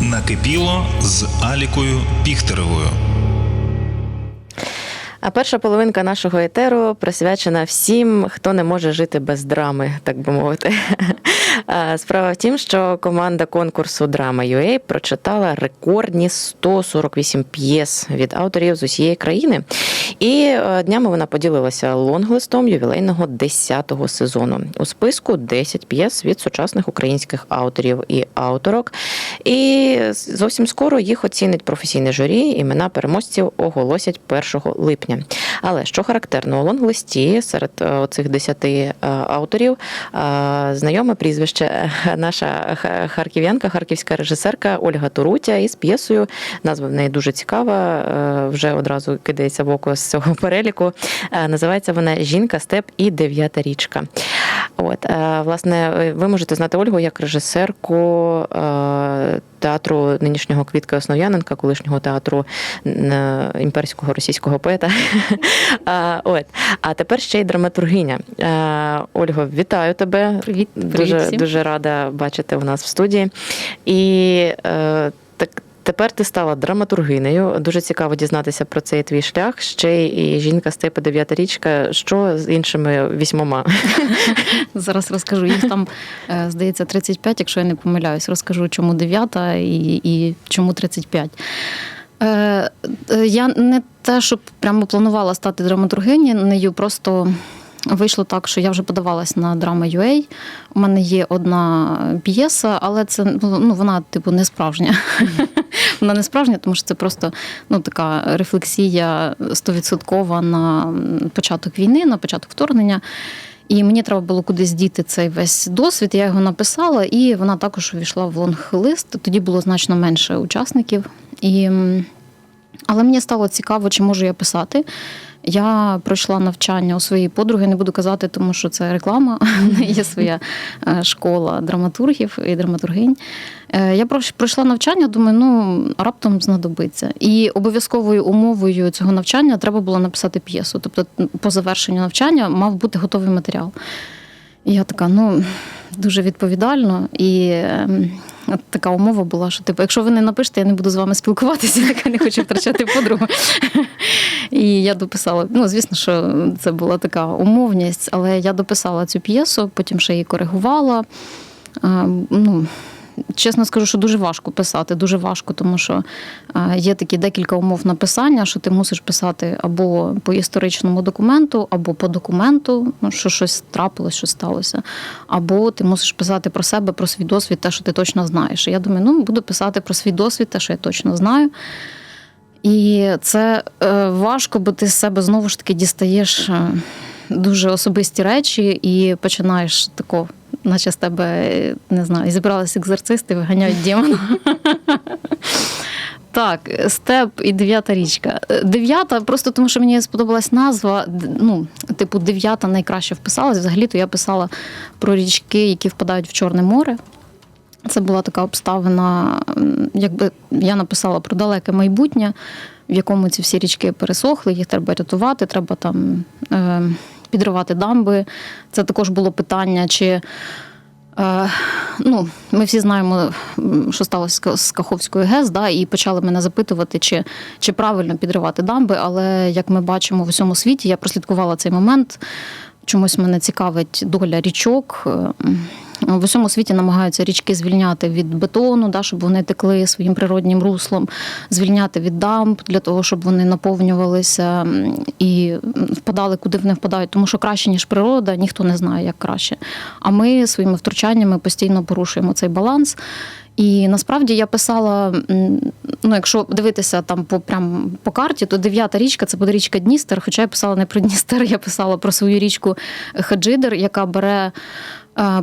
Накипіло з Алікою Піхтеревою. А перша половинка нашого етеру присвячена всім, хто не може жити без драми, так би мовити. А, Справа в тім, що команда конкурсу Драма UA прочитала рекордні 148 п'єс від авторів з усієї країни. І е, днями вона поділилася лонглистом ювілейного 10-го сезону. У списку 10 п'єс від сучасних українських авторів і авторок. І зовсім скоро їх оцінить професійне журі. Імена переможців оголосять 1 липня. Але що характерно, у лонглисті серед е, цих 10 е, авторів е, знайоме прізвище е, наша харків'янка, харківська режисерка Ольга Турутя із п'єсою. Назва в неї дуже цікава. е, Вже одразу кидається в око з цього переліку. Е, Називається вона Жінка, степ і дев'ята річка. От, е, власне, ви можете знати Ольгу як режисерку театру нинішнього Квітка Основ'яненка, колишнього театру імперського російського поета. А, От. А тепер ще й драматургиня. Е, Ольго, вітаю тебе. Привіт, привіт Дуже, дуже рада бачити у нас в студії. І е, так. Тепер ти стала драматургинею. Дуже цікаво дізнатися про цей твій шлях. Ще і жінка степи дев'ята річка. Що з іншими вісьмома? Зараз розкажу. Їх там, е, здається, 35, якщо я не помиляюсь. Розкажу, чому 9 і, і чому 35. Е, е, Я не те, щоб прямо планувала стати драматургинею, просто вийшло так, що я вже подавалась на драма UA. У мене є одна п'єса, але це ну, вона, типу, не справжня. Вона не справжня, тому що це просто ну, така рефлексія стовідсоткова на початок війни, на початок вторгнення. І мені треба було кудись діти цей весь досвід. Я його написала, і вона також увійшла в лонг-лист. Тоді було значно менше учасників. І... Але мені стало цікаво, чи можу я писати. Я пройшла навчання у своїй подруги, не буду казати, тому що це реклама. Є своя е, школа драматургів і драматургинь. Е, Я пройшла навчання, думаю, ну раптом знадобиться. І обов'язковою умовою цього навчання треба було написати п'єсу. Тобто, по завершенню навчання мав бути готовий матеріал. Я така, ну дуже відповідально. І ем, от така умова була, що типу, якщо ви не напишете, я не буду з вами спілкуватися, я не хочу втрачати подругу. І я дописала. Ну, звісно, що це була така умовність, але я дописала цю п'єсу, потім ще її коригувала. Ну, Чесно скажу, що дуже важко писати, дуже важко, тому що е, є такі декілька умов написання, що ти мусиш писати або по історичному документу, або по документу, ну, що щось трапилось, що сталося, або ти мусиш писати про себе, про свій досвід, те, що ти точно знаєш. Я думаю, ну буду писати про свій досвід, те, що я точно знаю. І це е, важко, бо ти з себе знову ж таки дістаєш е, дуже особисті речі і починаєш тако, наче з тебе, не знаю, зібралися екзорцисти, виганяють демона. Так, степ і дев'ята річка. Дев'ята, просто тому що мені сподобалась назва. Ну, типу, дев'ята найкраще вписалась. Взагалі-то я писала про річки, які впадають в Чорне море. Це була така обставина, якби я написала про далеке майбутнє, в якому ці всі річки пересохли, їх треба рятувати, треба там е, підривати дамби. Це також було питання, чи. Е, ну, ми всі знаємо, що сталося з Ка- з Каховською ГЕС, да, і почали мене запитувати, чи, чи правильно підривати дамби. Але як ми бачимо в усьому світі, я прослідкувала цей момент. Чомусь мене цікавить доля річок. В усьому світі намагаються річки звільняти від бетону, да, щоб вони текли своїм природнім руслом, звільняти від дамб для того, щоб вони наповнювалися і впадали, куди вони впадають. Тому що краще, ніж природа, ніхто не знає, як краще. А ми своїми втручаннями постійно порушуємо цей баланс. І насправді я писала: ну, якщо дивитися там по прям по карті, то дев'ята річка це буде річка Дністер. Хоча я писала не про Дністер, я писала про свою річку Хаджидер, яка бере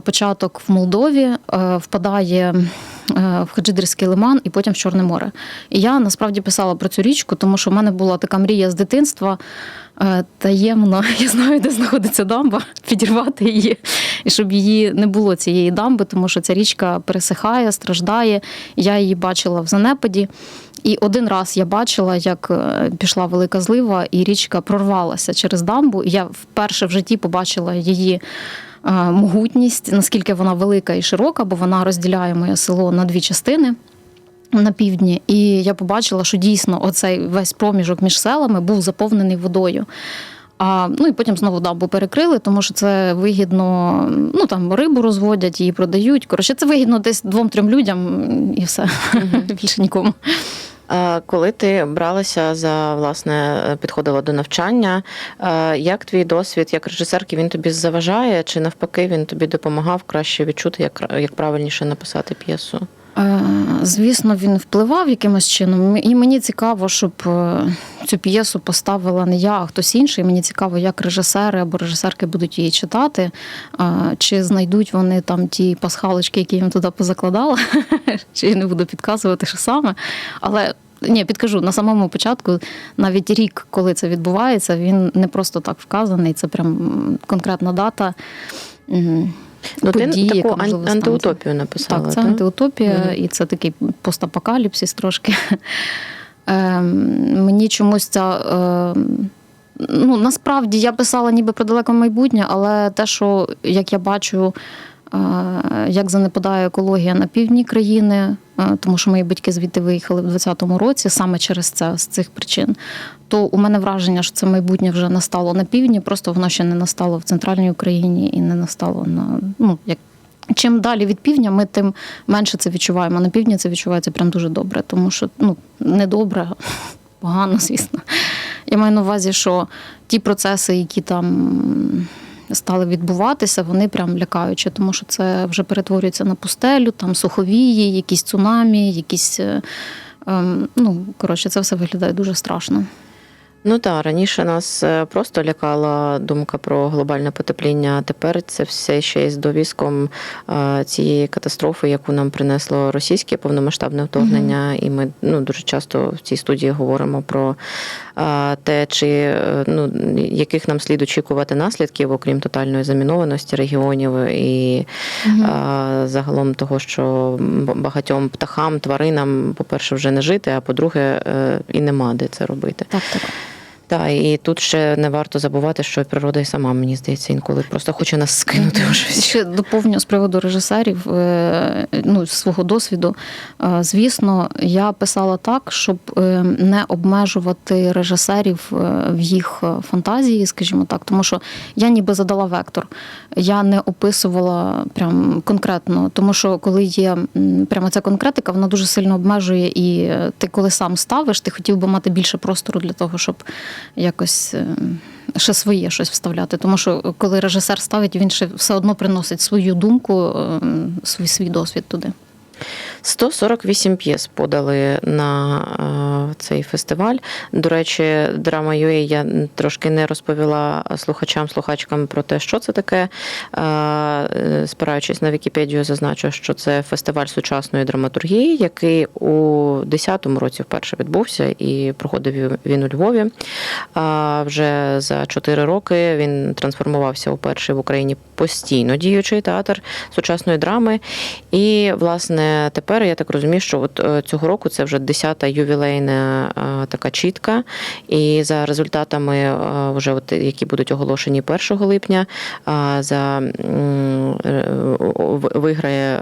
початок в Молдові, е, впадає е, в Хаджидерський лиман і потім в Чорне море. І я насправді писала про цю річку, тому що в мене була така мрія з дитинства. е, Таємно, я знаю, де знаходиться дамба, підірвати її, і щоб її не було цієї дамби, тому що ця річка пересихає, страждає. Я її бачила в занепаді. І один раз я бачила, як е, пішла велика злива, і річка прорвалася через дамбу. І я вперше в житті побачила її е, могутність, наскільки вона велика і широка, бо вона розділяє моє село на дві частини. На півдні, і я побачила, що дійсно оцей весь проміжок між селами був заповнений водою. А, ну і потім знову дамбу перекрили, тому що це вигідно. Ну там рибу розводять, її продають. Коротше, це вигідно десь двом-трьом людям і все. Більше нікому. А Коли ти бралася за власне підходила до навчання, е, як твій досвід як режисерки він тобі заважає, чи навпаки він тобі допомагав краще відчути, як, як правильніше написати п'єсу? Е, Звісно, він впливав якимось чином. І мені цікаво, щоб е, цю п'єсу поставила не я, а хтось інший. Мені цікаво, як режисери або режисерки будуть її читати, е, чи знайдуть вони там ті пасхалочки, які я їм туди позакладала, чи я не буду підказувати, що саме. Але ні, підкажу на самому початку, навіть рік, коли це відбувається, він не просто так вказаний. Це прям конкретна дата. Ну, події, ти таку ан- антиутопію написала. так, це антиутопія, Мгм. і це такий постапокаліпсис трошки. Ем, Мені чомусь ця. ем, Ну, насправді я писала ніби про далеке майбутнє, але те, що як я бачу, як занепадає екологія на півдні країни, тому що мої батьки звідти виїхали в 20-му році саме через це, з цих причин, то у мене враження, що це майбутнє вже настало на півдні, просто воно ще не настало в центральній Україні і не настало на ну як. Чим далі від півдня, ми тим менше це відчуваємо. На півдні це відчувається прям дуже добре, тому що ну не добре, погано, звісно. Я маю на увазі, що ті процеси, які там стали відбуватися, вони прям лякаючі, тому що це вже перетворюється на пустелю, там суховії, якісь цунамі, якісь. е, ем, Ну, коротше, це все виглядає дуже страшно. Ну так, раніше нас е, просто лякала думка про глобальне потепління. а Тепер це все ще й з довіском е, цієї катастрофи, яку нам принесло російське повномасштабне вторгнення. І ми ну дуже часто в цій студії говоримо про е, те, чи ну яких нам слід очікувати наслідків, окрім тотальної замінованості регіонів і а, загалом того, що багатьом птахам, тваринам, по-перше, вже не жити, а по-друге, і нема де це робити. Так, так. Так, і тут ще не варто забувати, що природа і сама, мені здається, інколи просто хоче нас скинути вже. Ще доповню з приводу режисерів, е, ну, з свого досвіду. Е, Звісно, я писала так, щоб е, не обмежувати режисерів в їх фантазії, скажімо так, тому що я ніби задала вектор. Я не описувала прям конкретно, тому що коли є прямо ця конкретика, вона дуже сильно обмежує, і ти, коли сам ставиш, ти хотів би мати більше простору для того, щоб якось. е, ще своє щось вставляти. Тому що коли режисер ставить, він ще все одно приносить свою думку, е, свій свій досвід туди. 148 п'єс подали на е, цей фестиваль. До речі, драма UA я трошки не розповіла слухачам, слухачкам про те, що це таке. Е, Спираючись на Вікіпедію, зазначу, що це фестиваль сучасної драматургії, який у 10-му році вперше відбувся і проходив він у Львові. Вже за 4 роки він трансформувався у перший в Україні постійно діючий театр сучасної драми. І, власне, тепер я так розумію, що от е, цього року це вже 10-та ювілейна е, така чітка. І за результатами, е, вже от, які будуть оголошені 1 липня, за виграє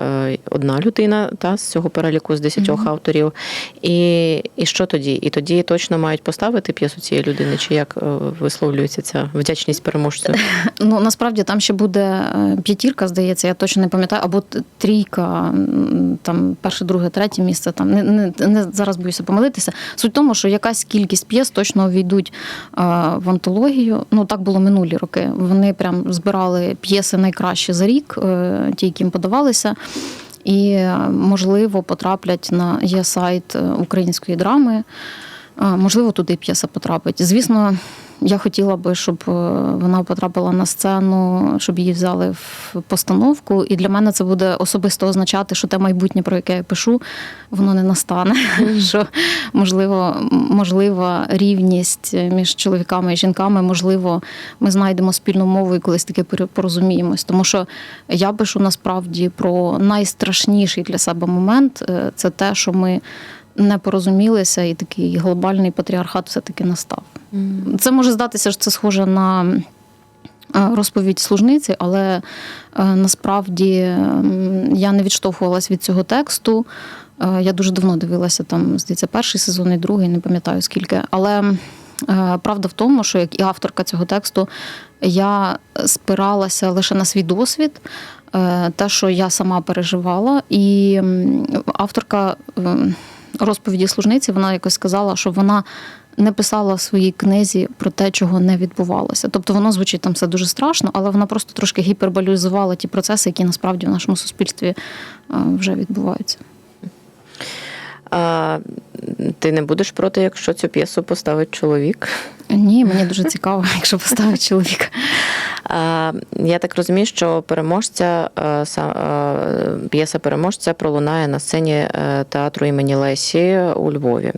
одна людина та, з цього переліку з 10 Мгм. авторів. І, і що тоді? І тоді точно мають поставити п'єсу цієї людини, чи як висловлюється ця вдячність переможцю? Ну насправді там ще буде п'ятірка, здається, я точно не пам'ятаю, або трійка, там перше, друге, третє місце. Там не, не, не зараз боюся помилитися. Суть в тому, що якась кількість п'єс точно увійдуть е, в антологію. Ну так було минулі роки. Вони прям збирали п'єси найкращі за рік, е, ті, які їм подавалися. І е, можливо потраплять на є сайт української драми. Можливо, туди п'єса потрапить. Звісно, я хотіла би, щоб е, вона потрапила на сцену, щоб її взяли в постановку. І для мене це буде особисто означати, що те майбутнє, про яке я пишу, воно не настане. Що можливо, можлива рівність між чоловіками і жінками, можливо, ми знайдемо спільну мову і колись таки порозуміємось. Тому що я пишу насправді про найстрашніший для себе момент е, це те, що ми не порозумілися, і такий глобальний патріархат все-таки настав. Це може здатися, що це схоже на е, розповідь служниці, але е, насправді я не відштовхувалась від цього тексту. Е, Я дуже давно дивилася там, здається, перший сезон і другий, не пам'ятаю скільки. Але правда в тому, що як і авторка цього тексту, я спиралася лише на свій досвід, те, що я сама переживала, і авторка розповіді служниці, вона якось сказала, що вона не писала в своїй книзі про те, чого не відбувалося. Тобто воно звучить там все дуже страшно, але вона просто трошки гіперболізувала ті процеси, які насправді в нашому суспільстві е, вже відбуваються. А, ти не будеш проти, якщо цю п'єсу поставить чоловік? Ні, мені дуже цікаво, якщо поставить чоловіка. А, я так розумію, що переможця п'єса переможця пролунає на сцені е, театру імені Лесі у Львові.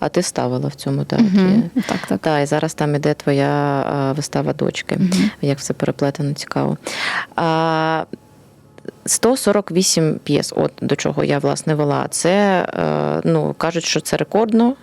А ти ставила в цьому театрі? Мгм. Так, так. Так, і зараз там іде твоя вистава дочки. Мгм. Як все переплетено, цікаво. А, 148 п'єс, от до чого я власне вела. Це е, ну кажуть, що це рекордно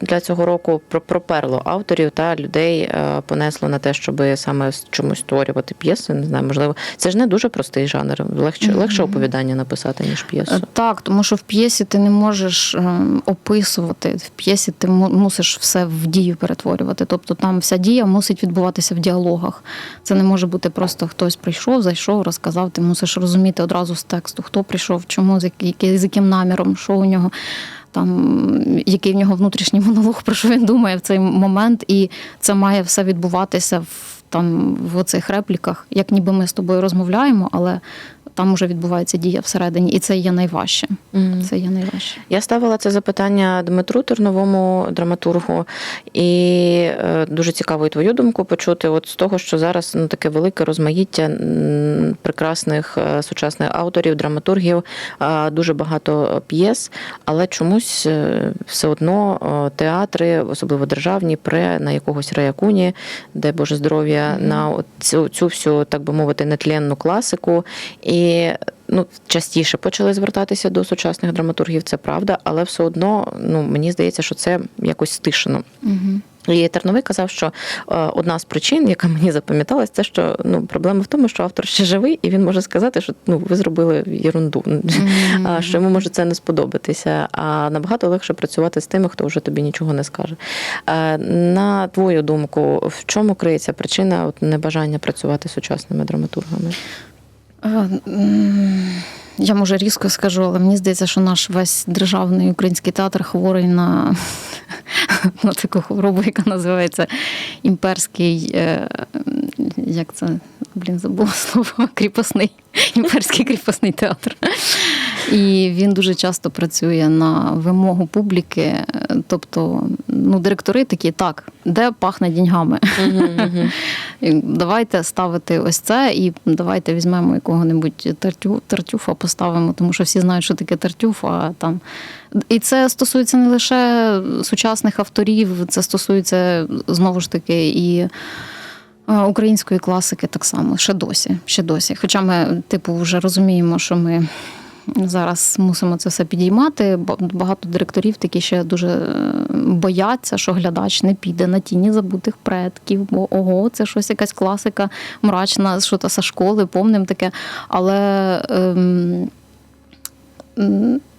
для цього року. Про- Проперло авторів та людей е, понесло на те, щоб саме чомусь створювати п'єси. Не знаю, можливо, це ж не дуже простий жанр. Легше Мгм. легше оповідання написати ніж п'єсу. Е, Так, тому що в п'єсі ти не можеш е, описувати. В п'єсі ти му- мусиш все в дію перетворювати. Тобто там вся дія мусить відбуватися в діалогах. Це не може бути просто хтось прийшов, зайшов, розказав. Ти мусиш розуміти одразу з тексту, хто прийшов, чому, з яким наміром, що у нього. Там який в нього внутрішній монолог, про що він думає в цей момент, і це має все відбуватися в там в оцих репліках, як ніби ми з тобою розмовляємо, але там уже відбувається дія всередині, і це є найважче. Мгм. Це є найважче. Я ставила це запитання Дмитру Терновому драматургу, і е, дуже цікаво і твою думку почути. От з того, що зараз ну таке велике розмаїття прекрасних е, сучасних авторів, драматургів, е, дуже багато п'єс, але чомусь е, все одно е, театри, особливо державні, пре на якогось раякуні, де Боже здоров'я, Мгм. на цю, цю всю, так би мовити, нетленну класику. І ну, частіше почали звертатися до сучасних драматургів, це правда, але все одно ну, мені здається, що це якось стишено. Угу. І Терновий казав, що е, одна з причин, яка мені запам'яталась, це що ну проблема в тому, що автор ще живий, і він може сказати, що ну ви зробили єрунду, а, що йому може це не сподобатися. А набагато легше працювати з тими, хто вже тобі нічого не скаже. Е, На твою думку, в чому криється причина от, небажання працювати з сучасними драматургами? Я може різко скажу, але мені здається, що наш весь державний український театр хворий на, на таку хворобу, яка називається імперський. е, Як це? Блін, забула слово кріпосний. Імперський кріпосний театр. І він дуже часто працює на вимогу публіки. Тобто, ну, директори такі, так, де пахне діньгами? Давайте ставити ось це, і давайте візьмемо якого-небудь тартю, тартюфа, поставимо, тому що всі знають, що таке тартюф. А там і це стосується не лише сучасних авторів, це стосується знову ж таки і. е, Української класики так само, ще досі. Ще досі. Хоча ми, типу, вже розуміємо, що ми зараз мусимо це все підіймати. Ба- Багато директорів такі ще дуже е, бояться, що глядач не піде на тіні забутих предків, бо ого, це щось якась класика мрачна, що то зі школи, помним таке. Але ем,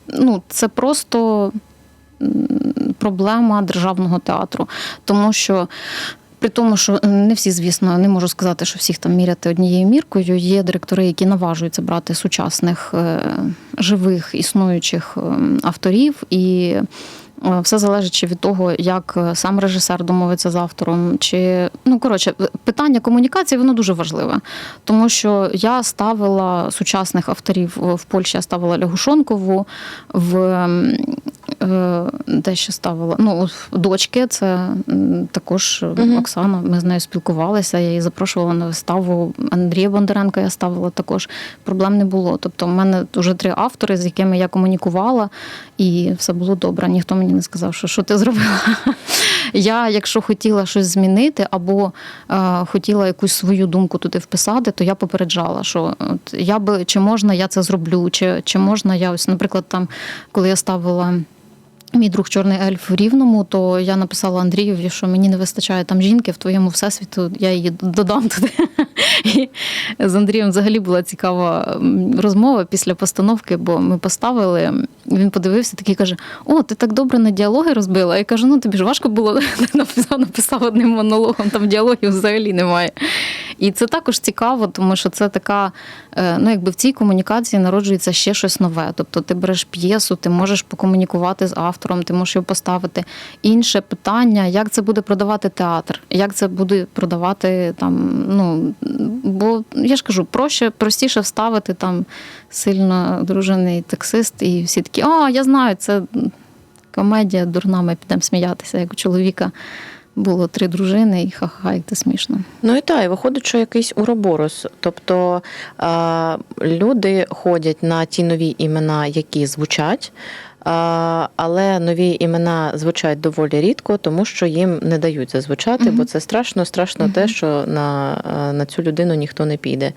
ну, це просто проблема державного театру, тому що. При тому, що не всі, звісно, не можу сказати, що всіх там міряти однією міркою. Є директори, які наважуються брати сучасних е, живих існуючих е, авторів, і е, все залежить від того, як е, сам режисер домовиться з автором. Чи ну коротше, питання комунікації воно дуже важливе, тому що я ставила сучасних авторів в Польщі. Я ставила Лягушонкову в. е, Де ще ставила? Ну, дочки, це також Мгм. Оксана. Ми з нею спілкувалися. Я її запрошувала на виставу. Андрія Бондаренка я ставила також. Проблем не було. Тобто, в мене вже три автори, з якими я комунікувала, і все було добре. Ніхто мені не сказав, що що ти зробила. Я, якщо хотіла щось змінити, або е, хотіла якусь свою думку туди вписати, то я попереджала, що от я би чи можна я це зроблю, чи, чи можна я ось, наприклад, там, коли я ставила. Мій друг чорний ельф в рівному, то я написала Андрієві, що мені не вистачає там жінки в твоєму всесвіту, я її додам туди. І з Андрієм взагалі була цікава розмова після постановки, бо ми поставили. Він подивився такий каже: О, ти так добре на діалоги розбила. Я кажу, ну тобі ж важко було написав, одним монологом, там діалогів взагалі немає. І це також цікаво, тому що це така, е, ну якби в цій комунікації народжується ще щось нове. Тобто ти береш п'єсу, ти можеш покомунікувати з автором, ти можеш його поставити. Інше питання, як це буде продавати театр, як це буде продавати там. Ну бо я ж кажу, проще, простіше вставити там сильно одружений таксист, і всі такі, а я знаю, це комедія дурна, ми підемо сміятися, як у чоловіка. Було три дружини, і ха-ха, як це смішно. Ну і так, і виходить, що якийсь уроборос. Тобто люди ходять на ті нові імена, які звучать. Але нові імена звучать доволі рідко, тому що їм не дають зазвучати, Мгм. бо це страшно, страшно те, що на, на цю людину ніхто не піде.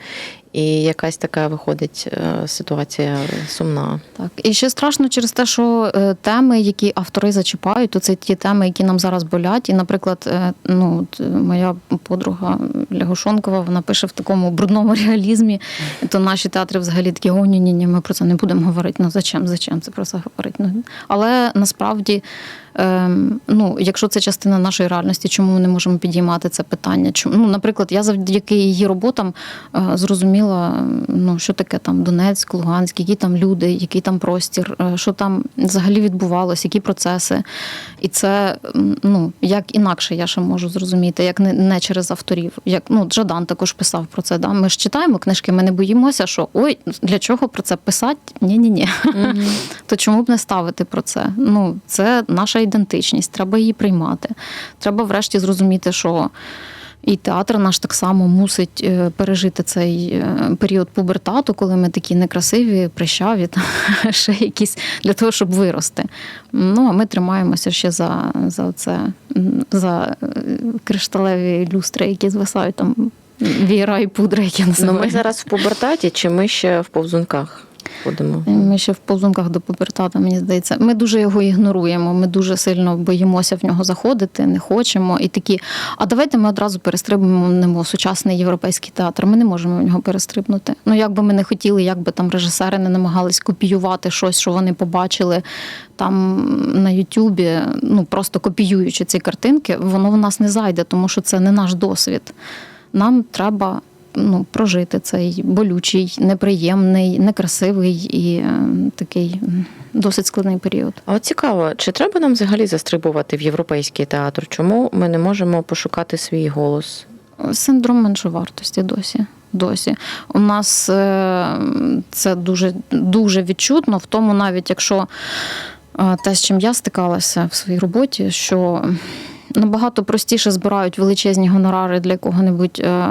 І якась така виходить е, ситуація сумна. Так, і ще страшно через те, що е, теми, які автори зачіпають, то це ті теми, які нам зараз болять. І, наприклад, е, ну моя подруга Лягушонкова, вона пише в такому брудному реалізмі. То наші театри взагалі такі, о, ні, ні, ні, ми про це не будемо говорити. Ну зачем? Зачем це про це говорити? Ну але насправді. Ем, ну, якщо це частина нашої реальності, чому ми не можемо підіймати це питання? Чому, ну, наприклад, я завдяки її роботам е, зрозуміла, ну, що таке там Донецьк, Луганськ, які там люди, який там простір, е, що там взагалі відбувалося, які процеси. І це ну, як інакше я ще можу зрозуміти, як не, не через авторів. Як ну, Джадан також писав про це. Да? Ми ж читаємо книжки, ми не боїмося, що ой, для чого про це писати? Ні-ні-ні. То чому б не ставити про це? Ну, це наша ідентичність, треба її приймати. Треба врешті зрозуміти, що. І театр наш так само мусить е, пережити цей е, період пубертату, коли ми такі некрасиві, прищаві, та ще якісь для того, щоб вирости. Ну а ми тримаємося ще за, за це, за е, кришталеві люстри, які звисають там. Віра і пудра, які Ну, ми зараз в пубертаті, чи ми ще в повзунках ходимо? Ми ще в ползунках до пубертата, мені здається. Ми дуже його ігноруємо. Ми дуже сильно боїмося в нього заходити, не хочемо. І такі, а давайте ми одразу перестрибнемо сучасний європейський театр. Ми не можемо в нього перестрибнути. Ну як би ми не хотіли, як би там режисери не намагались копіювати щось, що вони побачили там на Ютубі, ну просто копіюючи ці картинки, воно в нас не зайде, тому що це не наш досвід. Нам треба ну, прожити цей болючий, неприємний, некрасивий і е, такий досить складний період. А от цікаво, чи треба нам взагалі застрибувати в європейський театр? Чому ми не можемо пошукати свій голос? Синдром меншовартості досі. Досі у нас е, це дуже дуже відчутно, в тому, навіть якщо е, те, з чим я стикалася в своїй роботі, що набагато простіше збирають величезні гонорари для кого-небудь е,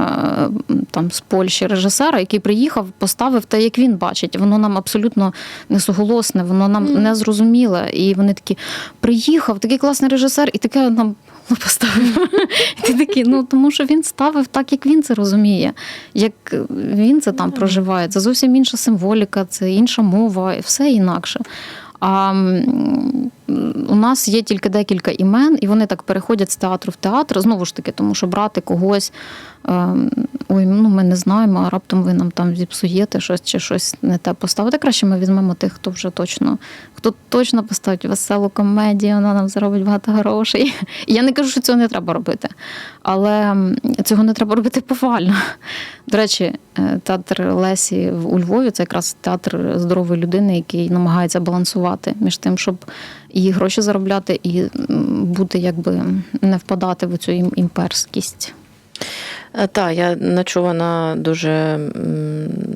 там з Польщі режисера, який приїхав, поставив те, як він бачить. Воно нам абсолютно несуголосне, воно нам Мгм. не зрозуміле. І вони такі приїхав, такий класний режисер, і таке нам ну, поставив. І ти такий, ну тому що він ставив так, як він це розуміє, як він це там проживає. Це зовсім інша символіка, це інша мова, і все інакше. А у нас є тільки декілька імен, і вони так переходять з театру в театр. Знову ж таки, тому що брати когось, ем, ой, ну ми не знаємо, а раптом ви нам там зіпсуєте щось чи щось не те поставите. Краще ми візьмемо тих, хто вже точно, хто точно поставить веселу комедію, вона нам заробить багато грошей. Я не кажу, що цього не треба робити, але цього не треба робити повально. До речі, е, театр Лесі у Львові це якраз театр здорової людини, який намагається балансувати між тим, щоб і гроші заробляти, і бути якби не впадати в цю ім- імперськість. Так, я начувана дуже,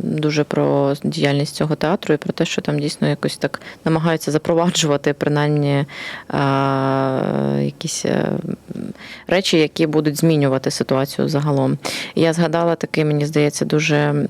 дуже про діяльність цього театру і про те, що там дійсно якось так намагаються запроваджувати принаймні а, якісь е, речі, які будуть змінювати ситуацію загалом. Я згадала такий, мені здається, дуже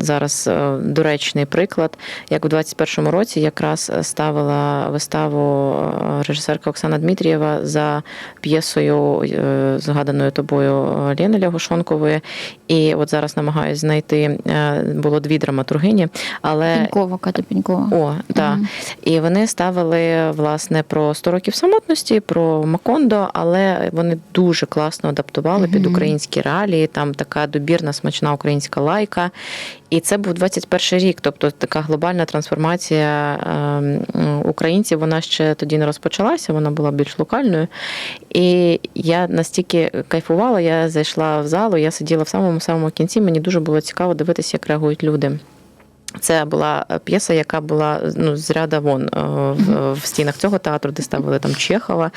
зараз е, доречний приклад, як у 21-му році якраз ставила виставу е, режисерка Оксана Дмитрієва за п'єсою, е, згаданою тобою е, Лєни Лягушонкової. І от зараз намагаюся знайти е, було дві драматургині, але Пінькова, Катя Пінькова. о, так. Мгм. І вони ставили власне про 100 років самотності, про Макондо, але вони дуже класно адаптували під українські реалії. Там така добірна, смачна українська лайка. І це був 21 рік, тобто така глобальна трансформація ем, українців. Вона ще тоді не розпочалася, вона була більш локальною. І я настільки кайфувала, я зайшла в залу, я сиділа в самому самому кінці. Мені дуже було цікаво дивитися, як реагують люди. Це була п'єса, яка була ну, з ряда вон е, в, в стінах цього театру, де ставили там Чехова,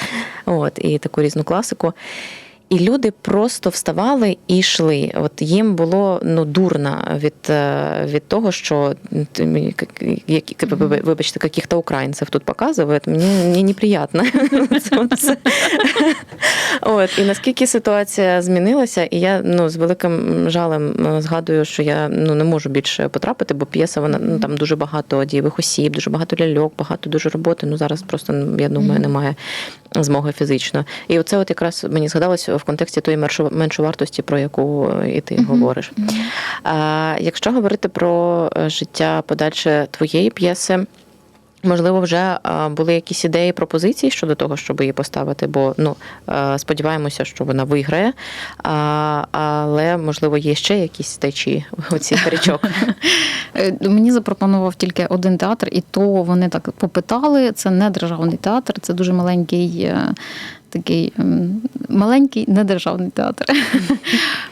от, і таку різну класику. І люди просто вставали і йшли. От їм було ну дурно від, е, від того, що вибачте, каких-то українців тут показують. Мені, мені неприємно. От і наскільки ситуація змінилася, і я ну з великим жалем е, згадую, що я ну не можу більше потрапити, бо п'єса вона ну там дуже багато дієвих осіб, дуже багато ляльок, багато дуже роботи. Ну зараз просто я думаю, немає змоги фізично. І оце от якраз мені згадалось в контексті тої меншовартості, про яку е, і ти Мгм. говориш. А якщо говорити про е, життя подальше твоєї п'єси. Можливо, вже були якісь ідеї, пропозиції щодо того, щоб її поставити, бо ну е, сподіваємося, що вона виграє. Але можливо є ще якісь течії оці річок. Е, Мені запропонував тільки один театр, і то вони так попитали. Це не державний театр, це дуже маленький. Такий маленький недержавний театр.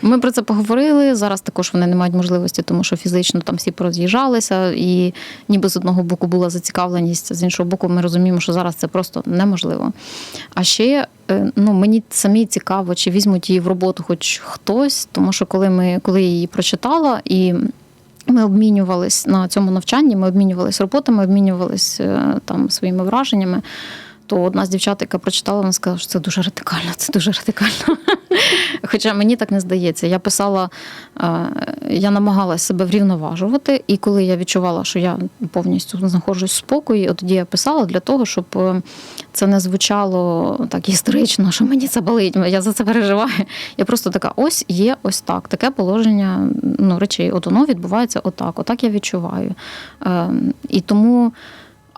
Ми про це поговорили. Зараз також вони не мають можливості, тому що фізично там всі пороз'їжджалися, і ніби з одного боку була зацікавленість, з іншого боку, ми розуміємо, що зараз це просто неможливо. А ще е, ну, мені самі цікаво, чи візьмуть її в роботу хоч хтось, тому що коли ми коли я її прочитала і. Ми обмінювались на цьому навчанні, ми обмінювались роботами, обмінювались е, там своїми враженнями. То одна з дівчат, яка прочитала, вона сказала, що це дуже радикально, це дуже радикально. Хоча мені так не здається. Я писала, е, я намагалася себе врівноважувати, і коли я відчувала, що я повністю знаходжусь в спокої, от тоді я писала для того, щоб е, це не звучало так історично, що мені це болить, я за це переживаю. Я просто така: ось є ось так. Таке положення ну, речей. От воно відбувається отак, отак я відчуваю. Е, і тому.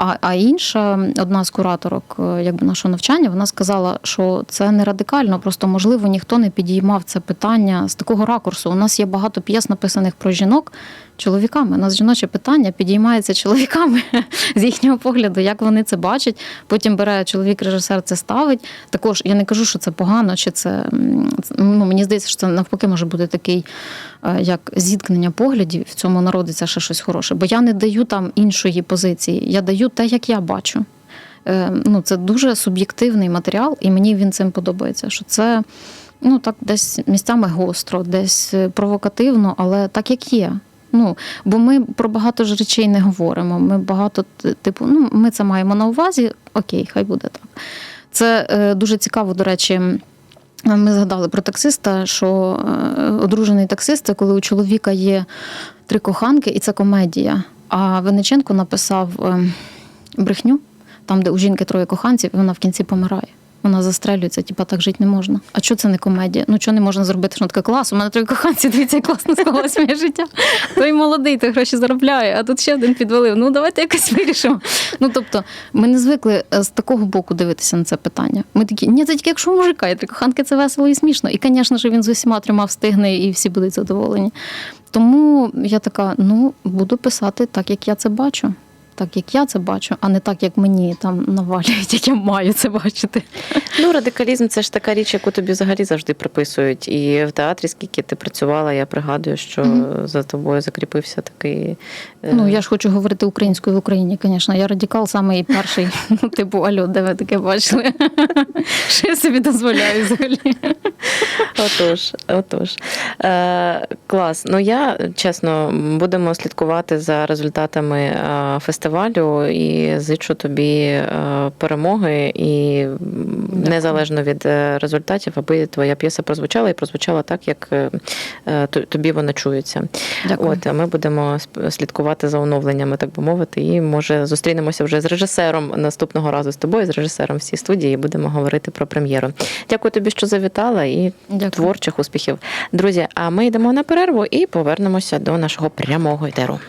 А, а інша одна з кураторок е, якби нашого навчання, вона сказала, що це не радикально, просто можливо ніхто не підіймав це питання з такого ракурсу. У нас є багато п'єс, написаних про жінок чоловіками. У нас жіноче питання підіймається чоловіками з їхнього погляду, як вони це бачать. Потім бере чоловік, режисер це ставить. Також я не кажу, що це погано, чи це ну мені здається, що це навпаки може бути такий е, як зіткнення поглядів. В цьому народиться ще щось хороше. Бо я не даю там іншої позиції, я даю те, як я бачу. Е, Ну, це дуже суб'єктивний матеріал, і мені він цим подобається. Що це ну так десь місцями гостро, десь е, провокативно, але так як є. Ну, бо ми про багато ж речей не говоримо. Ми багато, типу, ну, ми це маємо на увазі, окей, хай буде так. Це е, дуже цікаво, до речі. Ми згадали про таксиста, що е, одружений таксист це коли у чоловіка є три коханки, і це комедія. А Вениченко написав е, брехню, там, де у жінки троє коханців, і вона в кінці помирає. Вона застрелюється, типа так жити не можна. А що це не комедія? Ну чого не можна зробити? Що таке клас? У мене троє коханців, дивіться, як класно склалось моє життя. Той молодий, той гроші заробляє, а тут ще один підвалив. Ну давайте якось вирішимо. Ну тобто, ми не звикли е, з такого боку дивитися на це питання. Ми такі, ні, це тільки якщо у мужика є три коханки, це весело і смішно. І, звісно ж, він з усіма трьома встигне, і всі будуть задоволені. Тому я така: ну, буду писати так, як я це бачу. Так, як я це бачу, а не так, як мені там навалюють, як я маю це бачити. Ну, радикалізм це ж така річ, яку тобі взагалі завжди приписують. І в театрі, скільки ти працювала, я пригадую, що Мгм. за тобою закріпився такий. е, Ну я ж хочу говорити українською в Україні, звісно. Я радикал самий перший. Ну, типу, альо, де ви таке бачили? Що я собі дозволяю взагалі? Отож, отож. Е, клас. Ну я чесно будемо слідкувати за результатами е, фестивалю і зичу тобі е, перемоги і незалежно від е, результатів, аби твоя п'єса прозвучала і прозвучала так, як е, тобі вона чується. Дякую. От а ми будемо слідкувати за оновленнями, так би мовити, і може зустрінемося вже з режисером наступного разу з тобою, з режисером в цій студії, і будемо говорити про прем'єру. Дякую тобі, що завітала, і Дякую. творчих успіхів. Друзі, а ми йдемо на перерву і повернемося до нашого прямого етеру.